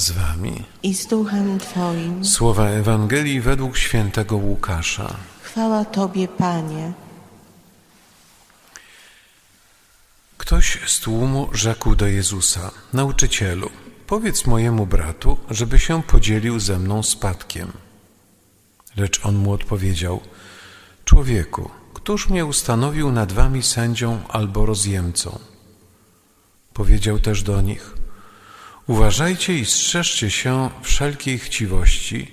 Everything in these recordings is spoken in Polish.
z wami. i z duchem Twoim. Słowa Ewangelii według świętego Łukasza. Chwała Tobie, Panie. Ktoś z tłumu rzekł do Jezusa: Nauczycielu, powiedz mojemu bratu, żeby się podzielił ze mną spadkiem. Lecz on mu odpowiedział: Człowieku, któż mnie ustanowił nad wami sędzią albo rozjemcą? Powiedział też do nich: Uważajcie i strzeżcie się wszelkiej chciwości,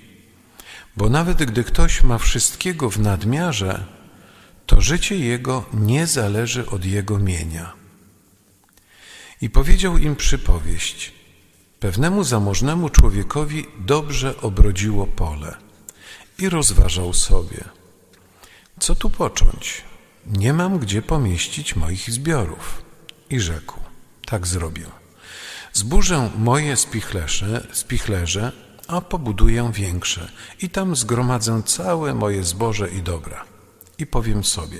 bo nawet gdy ktoś ma wszystkiego w nadmiarze, to życie jego nie zależy od jego mienia. I powiedział im przypowieść. Pewnemu zamożnemu człowiekowi dobrze obrodziło pole i rozważał sobie. Co tu począć? Nie mam gdzie pomieścić moich zbiorów. I rzekł, tak zrobię. Zburzę moje spichlerze, spichlerze, a pobuduję większe i tam zgromadzę całe moje zboże i dobra. I powiem sobie,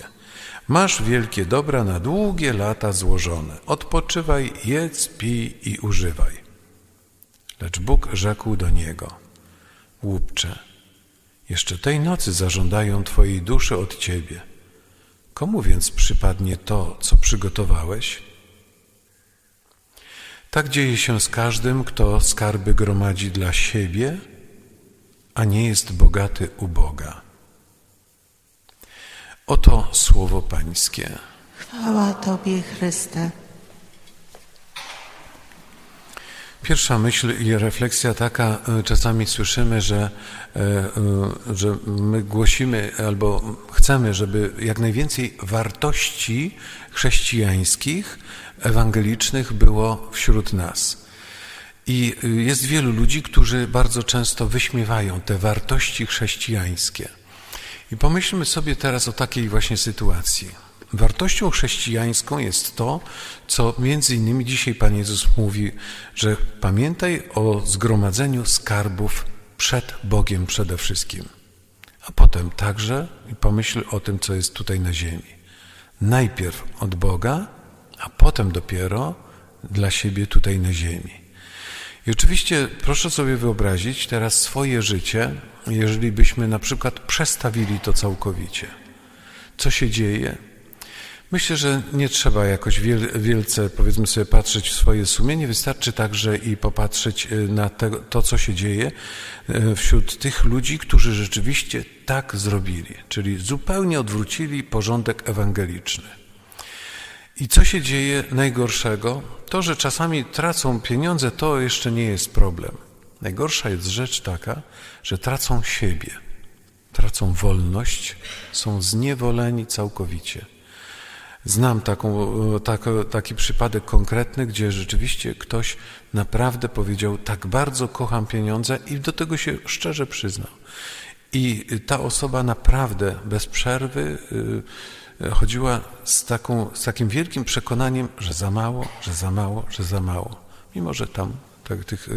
masz wielkie dobra na długie lata złożone, odpoczywaj, jedz, pij i używaj. Lecz Bóg rzekł do niego, głupcze, jeszcze tej nocy zażądają Twojej duszy od Ciebie. Komu więc przypadnie to, co przygotowałeś? Tak dzieje się z każdym, kto skarby gromadzi dla siebie, a nie jest bogaty u Boga. Oto słowo Pańskie. Chwała Tobie, Chryste. Pierwsza myśl i refleksja taka, e, czasami słyszymy, że, e, e, że my głosimy albo chcemy, żeby jak najwięcej wartości chrześcijańskich, ewangelicznych było wśród nas. I jest wielu ludzi, którzy bardzo często wyśmiewają te wartości chrześcijańskie. I pomyślmy sobie teraz o takiej właśnie sytuacji. Wartością chrześcijańską jest to, co między innymi dzisiaj Pan Jezus mówi, że pamiętaj o zgromadzeniu skarbów przed Bogiem przede wszystkim, a potem także i pomyśl o tym, co jest tutaj na ziemi. Najpierw od Boga, a potem dopiero dla siebie tutaj na ziemi. I oczywiście proszę sobie wyobrazić teraz swoje życie, jeżeli byśmy na przykład przestawili to całkowicie. Co się dzieje? Myślę, że nie trzeba jakoś wielce, powiedzmy sobie, patrzeć w swoje sumienie. Wystarczy także i popatrzeć na te, to, co się dzieje wśród tych ludzi, którzy rzeczywiście tak zrobili, czyli zupełnie odwrócili porządek ewangeliczny. I co się dzieje najgorszego? To, że czasami tracą pieniądze, to jeszcze nie jest problem. Najgorsza jest rzecz taka, że tracą siebie, tracą wolność, są zniewoleni całkowicie. Znam taką, tak, taki przypadek konkretny, gdzie rzeczywiście ktoś naprawdę powiedział: Tak bardzo kocham pieniądze, i do tego się szczerze przyznał. I ta osoba naprawdę bez przerwy chodziła z, taką, z takim wielkim przekonaniem, że za mało, że za mało, że za mało, mimo że tam tak, tych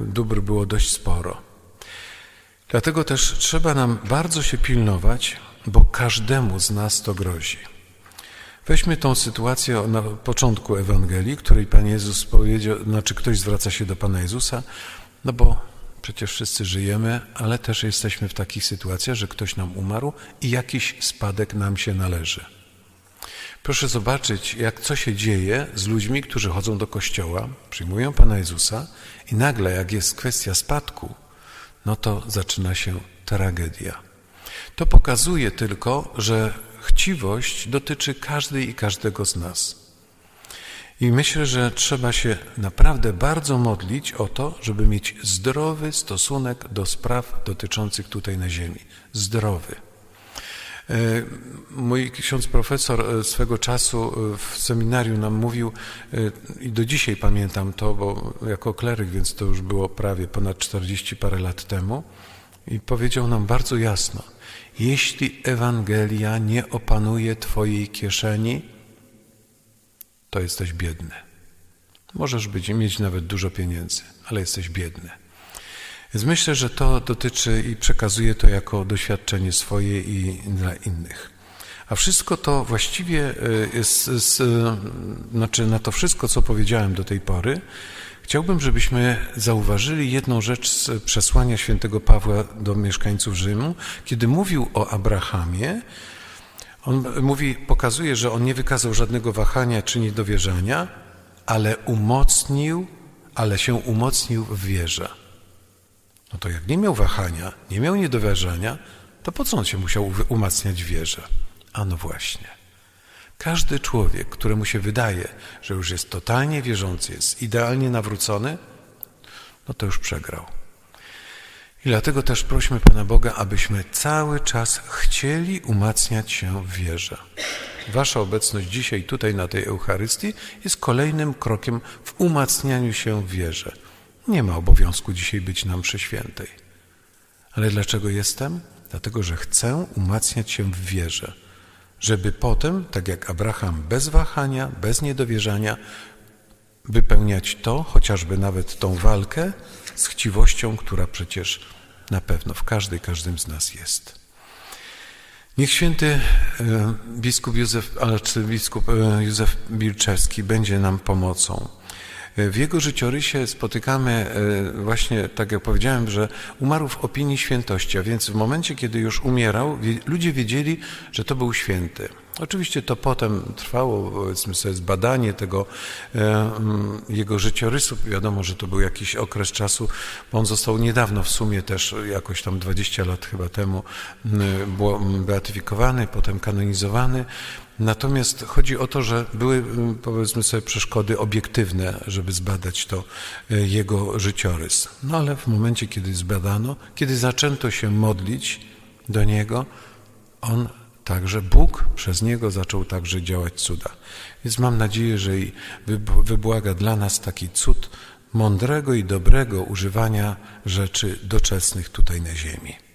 dóbr było dość sporo. Dlatego też trzeba nam bardzo się pilnować, bo każdemu z nas to grozi. Weźmy tą sytuację na początku Ewangelii, której Pan Jezus powiedział, znaczy ktoś zwraca się do Pana Jezusa, no bo przecież wszyscy żyjemy, ale też jesteśmy w takich sytuacjach, że ktoś nam umarł i jakiś spadek nam się należy. Proszę zobaczyć, jak co się dzieje z ludźmi, którzy chodzą do kościoła, przyjmują Pana Jezusa i nagle, jak jest kwestia spadku, no to zaczyna się tragedia. To pokazuje tylko, że chciwość dotyczy każdej i każdego z nas. I myślę, że trzeba się naprawdę bardzo modlić o to, żeby mieć zdrowy stosunek do spraw dotyczących tutaj na Ziemi. Zdrowy. Mój ksiądz profesor swego czasu w seminarium nam mówił, i do dzisiaj pamiętam to, bo jako kleryk, więc to już było prawie ponad 40 parę lat temu, i powiedział nam bardzo jasno: Jeśli Ewangelia nie opanuje Twojej kieszeni, to jesteś biedny. Możesz być, mieć nawet dużo pieniędzy, ale jesteś biedny. Więc myślę, że to dotyczy i przekazuje to jako doświadczenie swoje i dla innych. A wszystko to właściwie jest, jest, znaczy na to wszystko, co powiedziałem do tej pory, Chciałbym, żebyśmy zauważyli jedną rzecz z przesłania świętego Pawła do mieszkańców Rzymu, kiedy mówił o Abrahamie. On mówi, pokazuje, że on nie wykazał żadnego wahania czy niedowierzania, ale umocnił, ale się umocnił w wierze. No to jak nie miał wahania, nie miał niedowierzania, to po co on się musiał umacniać w wierze? A no właśnie. Każdy człowiek, któremu się wydaje, że już jest totalnie wierzący, jest idealnie nawrócony, no to już przegrał. I dlatego też prośmy Pana Boga, abyśmy cały czas chcieli umacniać się w wierze. Wasza obecność dzisiaj tutaj na tej Eucharystii jest kolejnym krokiem w umacnianiu się w wierze. Nie ma obowiązku dzisiaj być nam przy świętej. Ale dlaczego jestem? Dlatego, że chcę umacniać się w wierze, żeby potem, tak jak Abraham, bez wahania, bez niedowierzania, wypełniać to, chociażby nawet tą walkę z chciwością, która przecież na pewno w każdej, każdym z nas jest. Niech święty e, biskup Józef, ale czy biskup e, Józef Bilczewski będzie nam pomocą. W jego życiorysie spotykamy e, właśnie, tak jak powiedziałem, że umarł w opinii świętości, a więc w momencie, kiedy już umierał, ludzie wiedzieli, że to był święty. Oczywiście to potem trwało, powiedzmy sobie, zbadanie tego e, mm, jego życiorysu. Wiadomo, że to był jakiś okres czasu, bo on został niedawno w sumie też jakoś tam 20 lat chyba temu mm, beatyfikowany, potem kanonizowany. Natomiast chodzi o to, że były mm, powiedzmy sobie przeszkody obiektywne, żeby zbadać to e, jego życiorys. No ale w momencie, kiedy zbadano, kiedy zaczęto się modlić do niego, on także Bóg przez niego zaczął także działać cuda. Więc mam nadzieję, że i wyb- wybłaga dla nas taki cud mądrego i dobrego używania rzeczy doczesnych tutaj na ziemi.